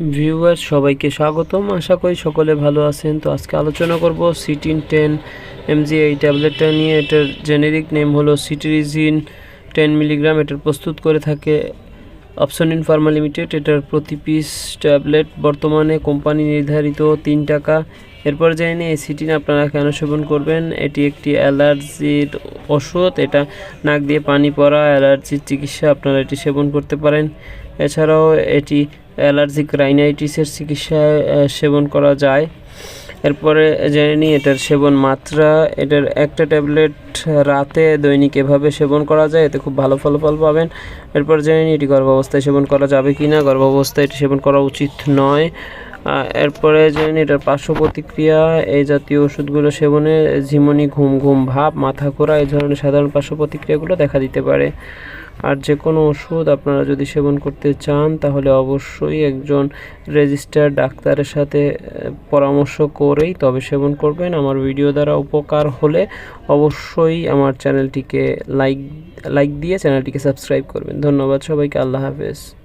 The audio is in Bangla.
ভিউয়ার্স সবাইকে স্বাগতম। আশা করি সকলে ভালো আছেন। তো আজকে আলোচনা করব সিটিন টেন এমজি এই ট্যাবলেটটা নিয়ে। এটার জেনেরিক নেম হলো সিটিরিজিন টেন মিলিগ্রাম এটার প্রস্তুত করে থাকে অপশন ইন ফার্মা লিমিটেড এটার প্রতি পিস ট্যাবলেট বর্তমানে কোম্পানি নির্ধারিত তিন টাকা। এরপর জেনে এই সিটিন আপনারা কেন সেবন করবেন? এটি একটি অ্যালার্জির ওষুধ। এটা নাক দিয়ে পানি পড়া, অ্যালার্জির চিকিৎসা আপনারা এটি সেবন করতে পারেন। এছাড়াও এটি অ্যালার্জিক রাইনাইটিসের চিকিৎসা সেবন করা যায়। এরপরে জেনে নিই এটার সেবন মাত্রা। এটার একটা ট্যাবলেট রাতে দৈনিক এভাবে সেবন করা যায়, এতে খুব ভালো ফলাফল পাবেন। এরপর জেনে নিই এটি গর্ভাবস্থায় সেবন করা যাবে কি না গর্ভাবস্থায় এটি সেবন করা উচিত নয়। এরপরে নিই এটার পার্শ্ব প্রতিক্রিয়া, এই জাতীয় ওষুধগুলো সেবনে ঝিমুনি, ঘুম ঘুম, ভাব, মাথা ঘোরা, এই ধরনের সাধারণ পার্শ্ব প্রতিক্রিয়াগুলো দেখা দিতে পারে। আর যে কোনো ওষুধ আপনারা যদি সেবন করতে চান, তাহলে অবশ্যই একজন রেজিস্টার্ড ডাক্তারের সাথে পরামর্শ করেই তবে সেবন করবেন। আমার ভিডিও দ্বারা উপকার হলে অবশ্যই আমার চ্যানেলটিকে লাইক লাইক দিয়ে চ্যানেলটিকে সাবস্ক্রাইব করবেন। ধন্যবাদ সবাইকে, আল্লাহ হাফেজ।